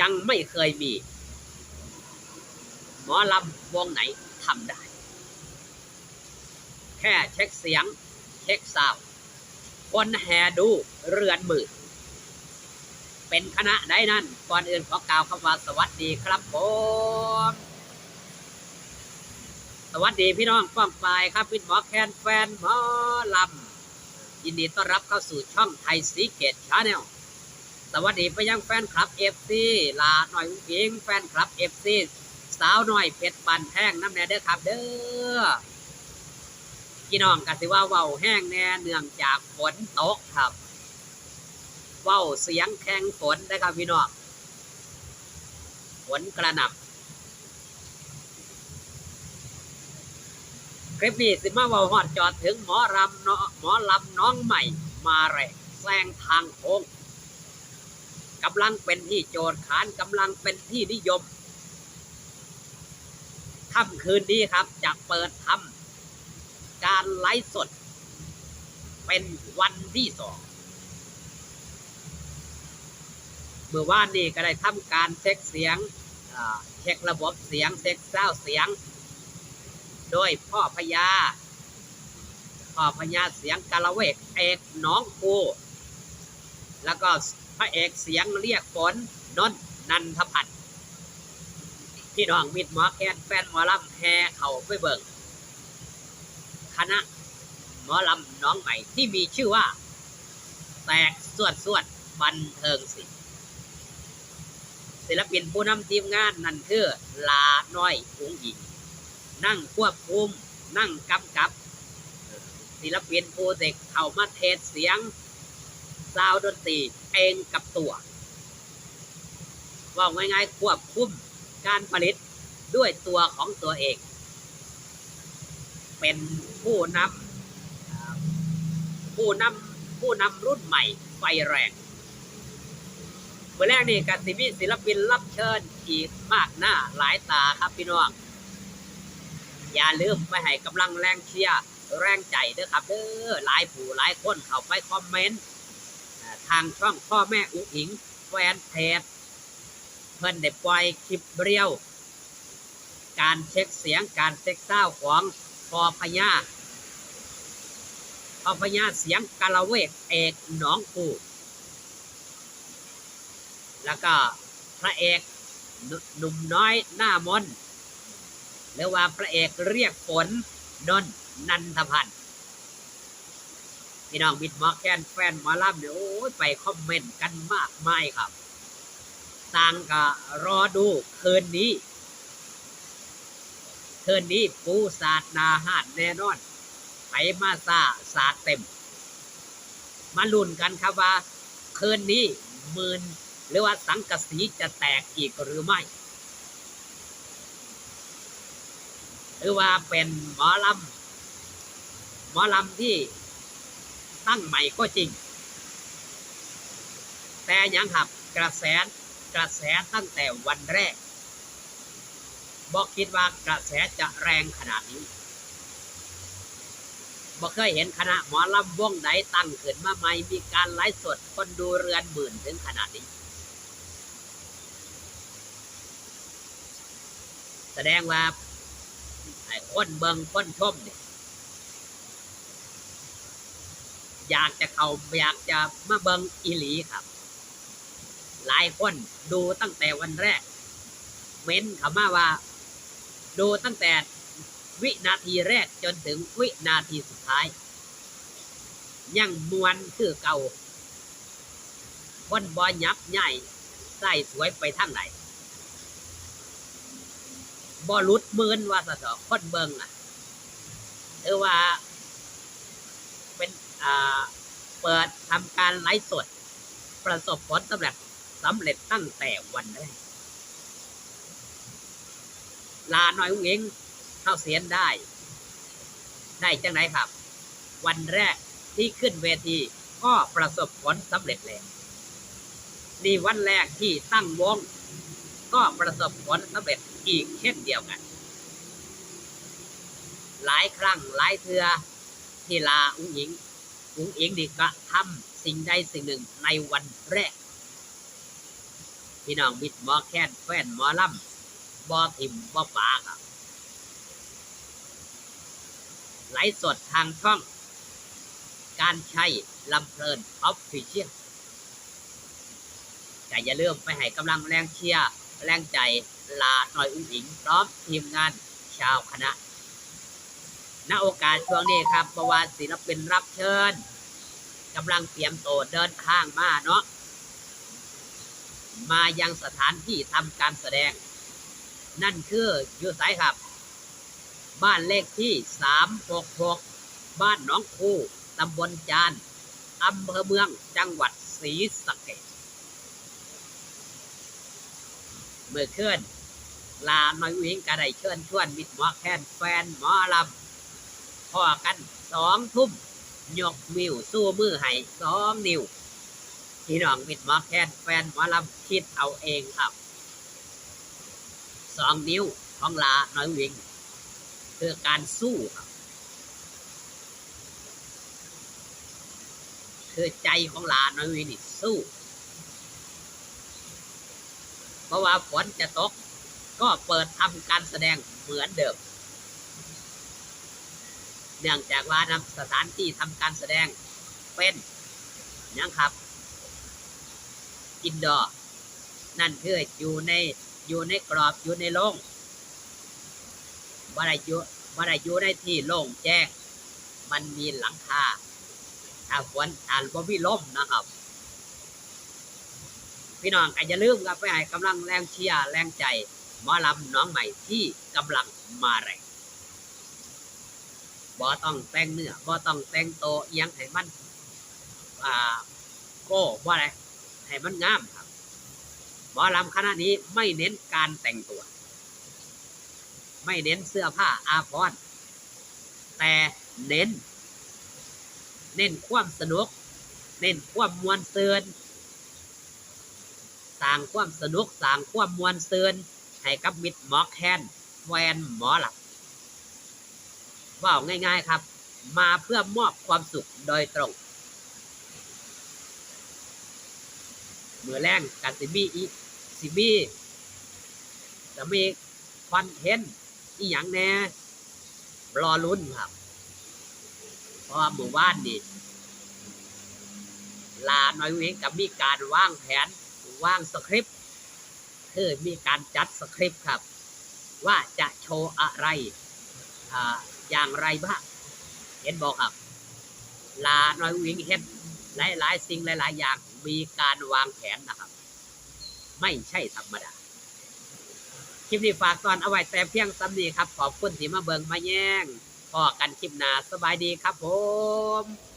ยังไม่เคยมี หมอลำวงไหนทำได้ แค่เช็คเสียง เช็คซาวด์คนแห่ดูเรือนมือเป็นคณะได้นั่นก่อนอื่นขอกล่าวคำว่าสวัสดีครับผมสวัสดีพี่น้องป้องปายครับพี่หมอแคนแฟนหมอลำยินดีต้อนรับเข้าสู่ช่องไทยสีเกตชาแนล สวัสดีไปยังแฟนคลับเอฟซีลาหน่อยอุ้งอิงแฟนคลับเอฟซีสาวหน่อยเพชรบันแท่งน้ำแน่เด้อครับ เด้อพี่น้องกันสิว่าเว้าแห้งแน่เนื่องจากฝนตกครับเว้าเสียงแข่งฝนนะครับพี่น้องฝนกระหน่ำคลิปนี้สิมาเว่าฮอดจอดถึงหมอรำเนาะหมอลำน้องใหม่มาแรงแซงทางโค้ง กำลังเป็นที่โจทย์ขานกำลังเป็นที่นิยมค่ำคืนนี้ครับจะเปิดทำการไลฟ์สด เป็นวันที่สองเมื่อวานนี้ก็ได้ทำการเช็คเสียงเช็คระบบเสียงเช็คเส้าเสียง โดยพ่อพญาพ่อพญาเสียงกาละเวกเอกน้องปูแล้วก็ พระเอกเสียงเรียกฝนนนนันทพัฒน์พี่น้องมิดหมอแคนแฟนหมอลำแห่เขาไปเบิ่งคณะหมอลำน้องใหม่ที่มีชื่อว่า แตกสวดสวดบันเทิงศิลป์ศิลปินผู้นำทีมงานนั่นคือลาน้อยอุ๋งอิงนั่งควบคุม นั่งกำกับ ศิลปินผู้เด็กเข้ามาเทศเสียงซาวด์ดนตรี เองกับตัวว่าง่ายๆควบคุมการผลิตด้วยตัวของตัวเอง เป็นผู้นำผู้นำผู้นำรุ่นใหม่ไฟแรงเมื่อแรกนี่กัสิมีศิลปินรับเชิญอีกมากหน้าหลายตาครับพี่น้อง อย่าลืมไปให้กำลังแรงเชียร์แรงใจเด้อครับเด้อหลายผู้หลายคนเข้าไปคอมเมนต์าทางช่องพ่อแม่อุ๋งอิงแฟนเพจเพิ่นได้ปล่อยคลิปเรียว การเช็คเสียงการเช็คเศร้าวของพอพญาพอพญาเสียงกาละเวกเอกหนองปูแล้วก็พระเอกหนุ่มน้อยหน้ามนหรือว่าพระเอกเรียกฝนนนนันทพันธ์ พี่น้องมิดหมอแคนแฟนหมอลำเนี่ยโอ้ยไปคอมเมนต์กันมากมายครับต่างก็รอดูคืนนี้คืนนี้ปูศาสนาหาดแน่นอนไปมาซาศาสเต็ม มาลุ้นกันครับว่าคืนนี้มื่นหรือว่าสังกะสีจะแตกอีกหรือไม่ หรือว่าเป็นหมอลำหมอลำที่ ตั้งใหม่ก็จริง แต่ยังครับกระแสกระแสตั้งแต่วันแรกบอกคิดว่ากระแสจะแรงขนาดนี้บอกเคยเห็นคณะหมอลำวงไหนตั้งขึ้นมาใหม่มีการไลฟ์สดคนดูเรือนหมื่นถึงขนาดนี้ แสดงว่าไอ้คนเบิงคนชมเนี่ย อยากจะเขาอยากจะมาเบิงอีหลีครับ หลายคนดูตั้งแต่วันแรก เม้นเขามาว่า ดูตั้งแต่วินาทีแรกจนถึงวินาทีสุดท้าย ยังมวนคือเก่าคนบอยับใหญ่ใส่สวยไปทั้งไหนบอลุดมืนว่าสะเถอะคนเบิงอะหรือว่า เปิดทำการไลฟ์สด ประสบผลสำเร็จสำเร็จตั้งแต่วันแรกลาหน่อยอุ้งเองเข้าเสียนได้ ได้จังไหนครับ วันแรกที่ขึ้นเวทีก็ประสบผลสำเร็จแล้วนี่วันแรกที่ตั้งวง ก็ประสบผลสำเร็จอีกเช่นเดียวกัน หลายครั้งหลายเทือที่ลาอุ้งอิง อุ้งอิงนี่ก็ทำสิ่งใดสิ่งหนึ่งในวันแรก พี่น้องมิดหมอแค้นแฟนหมอลำบอทิมบอปาครับไลฟ์สดทางช่อง การใช้ลำเพลินออฟฟิเชียลแต่อย่าลืมไปให้กำลังแรงเชียร์ แรงใจลาหน่อยอุ้งอิงพร้อมทีมงานชาวคณะ ณโอกาสช่วงนี้ครับประวัติศิลปินรับเชิญกำลังเตรียมตัวเดินทางมาเนาะมายังสถานที่ทำการแสดง นั่นคืออยู่ไสครับ บ้านเลขที่ 366 บ้านหนองคูตำบลจานอำเภอเมืองจังหวัดศรีสะเกษเมื่อเคลื่อนลาหน่อยวิ่งกระไดเชิญชวนมิดหมอแคนแฟนหมอลำ พอกันสองทุ่มยกมิวสู้มือให้สองนิ้วพี่น้องมิดหมอแคนแฟนหมอลำคิดเอาเองครับสองนิ้วของลาหน่อยวิ่งคือการสู้ครับ คือใจของลานน้อยวินิสู้ เพราะว่าฝนจะตก ก็เปิดทำการแสดงเหมือนเดิม เนื่องจากว่านำสถานที่ทำการแสดงเป็นหยังครับอินดอร์นั่นคืออยู่ในอยู่ในกรอบอยู่ในโล่งบ่ได้อยู่บ่ได้อยู่ในที่โล่งแจ้ง มันมีหลังคาถ้าฝนอ่านบ่มีลมนะครับ พี่น้องก็อย่าลืมครับไปให้กำลังแรงเชียร์แรงใจหมอลำน้องใหม่ที่กำลังมาแรง บ่ต้องแต่งเนื้อบ่ต้องแต่งโตวอิหยังให้มันอ่าโก้ว่าอะไรให้มันงามครับหมอลำคณะนี้ไม่เน้นการแต่งตัว ไม่เน้นเสื้อผ้าอาภรณ์แต่เน้น เน้นความสนุก เน้นความมวลเซินสร้างความสนุกสร้างความมวลเซินให้กับมิตรหมอแคนแฟนหมอหลับ ว่าง่าย ๆครับ มาเพื่อมอบความสุขโดยตรงเมื่อแรงกันสิมีอีสิมีจะมีควันเทนอีหยังแน่รอลุ้นครับ เพราะว่าหมู่บ้านนี่ลาน้อยเวงกับมีการว่างแผนว่างสคริปต์คือมีการจัดสคริปต์ครับ ว่าจะโชว์อะไร อย่างไรบ้าง เห็นบอกครับ ลาน้อยวิ่งเฮ็ดหลายหลายๆสิ่งหลายๆอย่างมีการวางแผนนะครับ ไม่ใช่ธรรมดา คลิปนี้ฝากตอนเอาไว้แต่เพียงสำนีครับ ขอบคุณที่มาเบิงมาแย่งพอกันคลิปหนาสบายดีครับผม